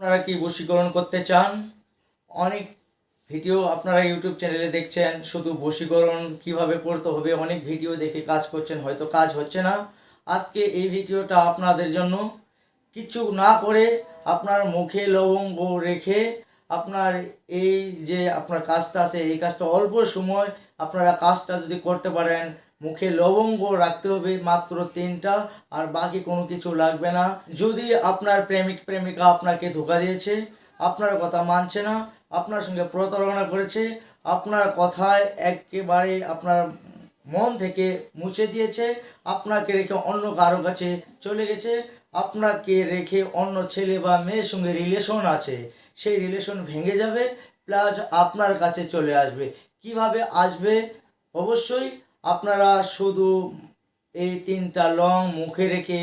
আপনারা কি বশীকরণ করতে চান? অনেক ভিডিও আপনারা ইউটিউব চ্যানেলে দেখছেন, শুধু বশীকরণ কীভাবে করতে হবে, অনেক ভিডিও দেখে কাজ করছেন, হয়তো কাজ হচ্ছে না। আজকে এই ভিডিওটা আপনাদের জন্য। কিছু না করে আপনার মুখে লবঙ্গ রেখে আপনার এই যে আপনার কাজটা আছে, এই কাজটা অল্প সময় আপনারা কাজটা যদি করতে পারেন মুখে লবঙ্গ রাখতে হবে মাত্র তিনটা, আর বাকি কোনো কিছু লাগবে না। যদি আপনার প্রেমিক প্রেমিকা আপনাকে ধোকা দিয়েছে, আপনার কথা মানছে না, আপনার সঙ্গে প্রতারণা করেছে, আপনার কথায় একেবারে আপনার মন থেকে মুছে দিয়েছে, আপনাকে রেখে অন্য কারও কাছে চলে গেছে, আপনাকে রেখে অন্য ছেলে বা মেয়ের সঙ্গে রিলেশন আছে, সেই রিলেশন ভেঙে যাবে প্লাস আপনার কাছে চলে আসবে। কীভাবে আসবে? অবশ্যই আপনারা শুধু এই তিনটা লং মুখে রেখে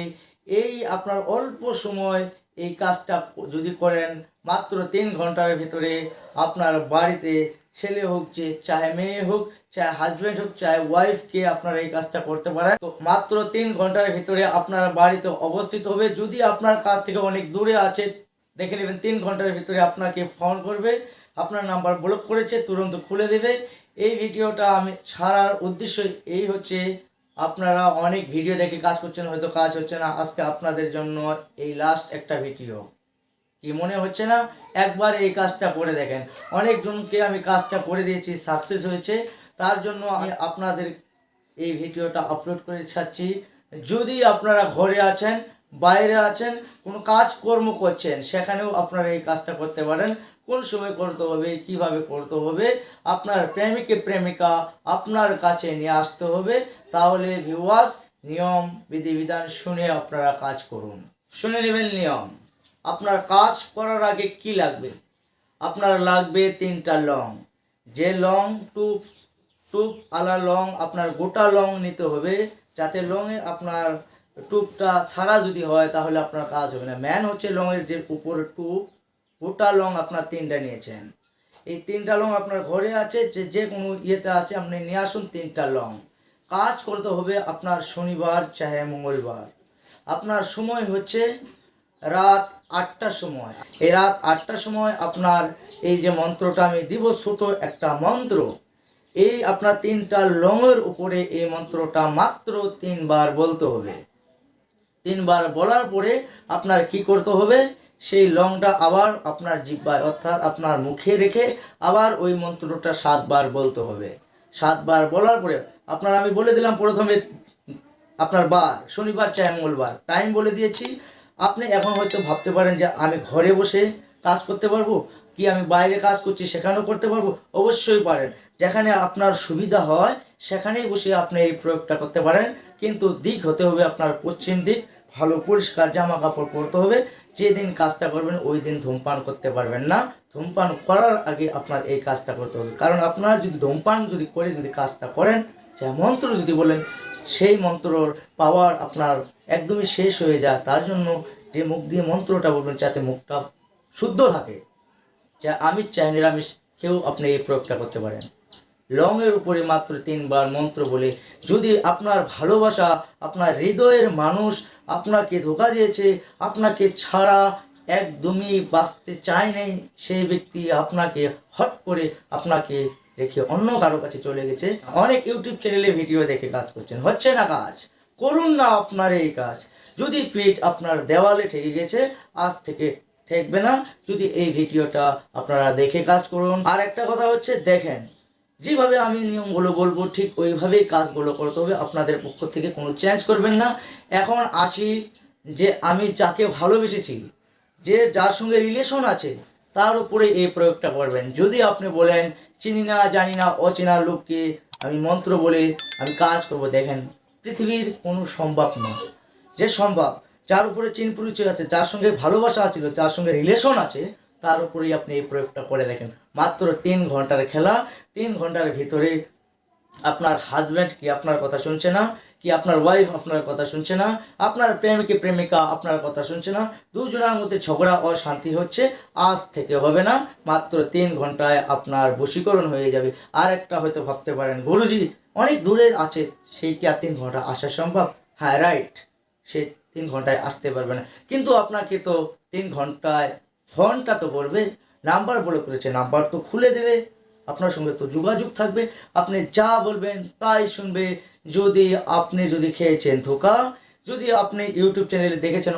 এই আপনার অল্প সময় এই কাজটা যদি করেন, মাত্র তিন ঘণ্টার ভিতরে আপনার বাড়িতে ছেলে হোক, যে চাহে মেয়ে হোক চাহে হাজব্যান্ড হোক চাহে ওয়াইফকে আপনারা এই কাজটা করতে পারেন। তো মাত্র তিন ঘণ্টার ভিতরে আপনার বাড়িতে অবস্থিত হবে। যদি আপনার কাছ থেকে অনেক দূরে আছে, দেখে নেবেন, তিন ঘণ্টার ভিতরে আপনাকে ফোন করবে। আপনার নাম্বার ব্লক করেছে, তুরন্ত খুলে দেবে। এই ভিডিওটা আমি ছাড়ার উদ্দেশ্য এই হচ্ছে, আপনারা অনেক ভিডিও দেখে কাজ করছেন, হয়তো কাজ হচ্ছে না। আজকে আপনাদের জন্য এই লাস্ট একটা ভিডিও কি মনে হচ্ছে না? একবার এই কাজটা করে দেখেন। অনেকজনকে আমি কাজটা করে দিয়েছি সাকসেস হয়েছে। তার জন্য আমি আপনাদের এই ভিডিওটা আপলোড করে ছাড়ছি। যদি আপনারা ঘরে আছেন, বাইরে আছেন, কোনো কাজকর্ম করছেন, সেখানেও আপনারা এই কাজটা করতে পারেন। কোন সময় করতে হবে, কীভাবে করতে হবে, আপনার প্রেমিকে প্রেমিকা আপনার কাছে নিয়ে আসতে হবে, তাহলে ভিউয়ার্স নিয়ম, বিধিবিধান শুনে আপনারা কাজ করুন। শুনে নেবেন নিয়ম। আপনার কাজ করার আগে কি লাগবে? আপনার লাগবে তিনটা লং। যে লং টুপ টুপ আলা লং আপনার গোটা লং নিতে হবে, যাতে লংয়ে আপনার টুপটা ছাড়া যদি হয় তাহলে আপনার কাজ হবে না। ম্যান হচ্ছে লংয়ের যে উপরে টুপ গোটা লং আপনার তিনটা নিয়েছেন। এই তিনটা লং আপনার ঘরে আছে, যে যে কোনো ইয়েতে আছে, আপনি নিয়ে আসুন তিনটা লং। কাজ করতে হবে আপনার শনিবার চাহে মঙ্গলবার। আপনার সময় হচ্ছে রাত আটটার সময়। এই রাত আটটার সময় আপনার এই যে মন্ত্রটা আমি দিব, ছোট একটা মন্ত্র। এই আপনার তিনটা লঙের উপরে এই মন্ত্রটা মাত্র তিনবার বলতে হবে। তিনবার বলার পরে আপনার কি করতে হবে? সেই লংটা আবার আপনার জিব্বায়, অর্থাৎ আপনার মুখে রেখে আবার ওই মন্ত্রটা সাতবার বলতে হবে। সাতবার বলার পরে, আপনার আমি বলে দিলাম প্রথমে আপনার বার, শনিবার চাই, মঙ্গলবার। টাইম বলে দিয়েছি। আপনি এখন হয়তো ভাবতে পারেন যে আমি ঘরে বসে কাজ করতে পারব? কি আমি বাইরে কাজ করছি, সেখানেও করতে পারব? অবশ্যই পারেন। যেখানে আপনার সুবিধা হয়, সেখানেই বসে আপনি এই প্রয়োগটা করতে পারেন। কিন্তু দিক হতে হবে আপনার পশ্চিম দিক। ভালো, পরিষ্কার জামা কাপড় পরতে হবে। যেদিন কাজটা করবেন ওই দিন ধূমপান করতে পারবেন না। ধূমপান করার আগে আপনার এই কাজটা করতে হবে। কারণ আপনার যদি ধূমপান যদি করে যদি কাজটা করেন, যে মন্ত্র যদি বলেন, সেই মন্ত্রর পাওয়ার আপনার একদমই শেষ হয়ে যায়। তার জন্য যে মুখ দিয়ে মন্ত্রটা বলবেন, যাতে মুখটা শুদ্ধ থাকে। যা আমিষ চাই, নিরামিষ, কেউ আপনি এই প্রয়োগটা করতে পারেন। লংয়ের উপরে মাত্র তিনবার মন্ত্র বলে, যদি আপনার ভালোবাসা, আপনার হৃদয়ের মানুষ আপনাকে ধোকা দিয়েছে, আপনাকে ছাড়া একদমই বাঁচতে চায় নেই, সেই ব্যক্তি আপনাকে হট করে আপনাকে রেখে অন্য কারও কাছে চলে গেছে। অনেক ইউটিউব চ্যানেলে ভিডিও দেখে কাজ করছেন। হচ্ছে না কাজ। করুন না আপনার এই কাজ। যদি পিঠ আপনার দেওয়ালে ঠেকে গেছে, আজ থেকে ঠেকবে না। যদি এই ভিডিওটা আপনারা দেখে কাজ করুন। আর একটা কথা হচ্ছে, দেখেন যেভাবে আমি নিয়মগুলো বলব, ঠিক ওইভাবেই কাজগুলো করতে হবে আপনাদের পক্ষ থেকে কোনো চেঞ্জ করবেন না। এখন আসি যে আমি যাকে ভালোবেসেছি, যে যার সঙ্গে রিলেশন আছে, তার উপরে এই প্রয়োগটা করবেন। যদি আপনি বলেন, চিনি না, জানি না, অচেনা লোককে আমি মন্ত্র বলে আমি কাজ করব। দেখেন, পৃথিবীর কোনো সম্ভব না। যে সম্ভব, যার উপরে চিন পরিচয় আছে, যার সঙ্গে ভালোবাসা আছে, যার সঙ্গে রিলেশন আছে তার উপরেই আপনি এই প্রয়োগটা করে দেখেন। মাত্র তিন ঘণ্টার খেলা, তিন ঘণ্টার ভিতরে আপনার হাজব্যান্ড কি আপনার কথা শুনছে না? কি আপনার ওয়াইফ আপনার কথা শুনছে না? আপনার প্রেমিকে প্রেমিকা আপনার কথা শুনছে না? দুজনের মধ্যে ঝগড়া ও শান্তি হচ্ছে, আজ থেকে হবে না। মাত্র তিন ঘন্টায় আপনার বশীকরণ হয়ে যাবে। আর একটা হয়তো ভাবতে পারেন, গুরুজি, অনেক দূরে আছে, সেই কি আর তিন ঘণ্টা আসা সম্ভব? হ্যাঁ রাইট সে তিন ঘন্টায় আসতে পারবে না। কিন্তু আপনাকে তো তিন ঘন্টায় ফোনটা তো করবে, নাম্বার বলে করেছে, নাম্বার তো খুলে দেবে। আপনার সঙ্গে তো যোগাযোগ থাকবে, আপনি যা বলবেন তাই শুনবে। যদি আপনি যদি খেয়েছেন ধোকা, যদি আপনি ইউটিউব চ্যানেলে দেখেছেন